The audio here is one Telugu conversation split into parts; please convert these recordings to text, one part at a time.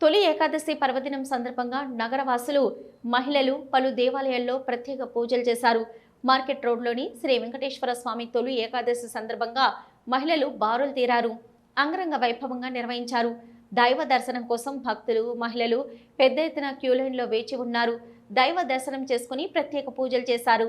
తొలి ఏకాదశి పర్వదినం సందర్భంగా నగరవాసులు మహిళలు పలు దేవాలయాల్లో ప్రత్యేక పూజలు చేశారు. మార్కెట్ రోడ్లోని శ్రీ వెంకటేశ్వర స్వామి తొలి ఏకాదశి సందర్భంగా మహిళలు బారులు తీరారు. అంగరంగ వైభవంగా నిర్వహించారు. దైవ దర్శనం కోసం భక్తులు మహిళలు పెద్ద ఎత్తున క్యూలైన్లో వేచి ఉన్నారు. దైవ దర్శనం చేసుకుని ప్రత్యేక పూజలు చేశారు.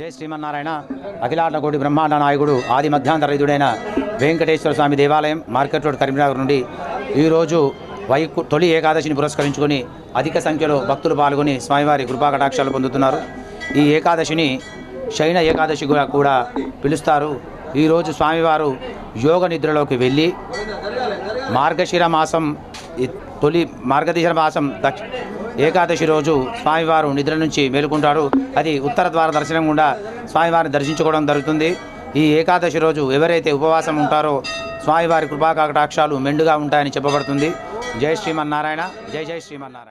జై శ్రీమన్నారాయణ. అఖిలాటకోటి బ్రహ్మాండ నాయకుడు ఆది మధ్యాంతరయుడైన వెంకటేశ్వర స్వామి దేవాలయం మార్కెట్ రోడ్ కరీంనగర్ నుండి ఈరోజు వైకు తొలి ఏకాదశిని పురస్కరించుకొని అధిక సంఖ్యలో భక్తులు పాల్గొని స్వామివారి కృపా కటాక్షాలు పొందుతున్నారు. ఈ ఏకాదశిని శైన ఏకాదశిగా కూడా పిలుస్తారు. ఈరోజు స్వామివారు యోగ నిద్రలోకి వెళ్ళి మార్గశిర మాసం తొలి మార్గశిర మాసం దక్ష ఏకాదశి రోజు స్వామివారు నిద్ర నుంచి మేలుకుంటారు. అది ఉత్తర ద్వార దర్శనం గుండా స్వామివారిని దర్శించుకోవడం జరుగుతుంది. ఈ ఏకాదశి రోజు ఎవరైతే ఉపవాసం ఉంటారో స్వామివారి కృపాకటాక్షాలు మెండుగా ఉంటాయని చెప్పబడుతుంది. జై శ్రీమన్నారాయణ. జై జై శ్రీమన్నారాయణ.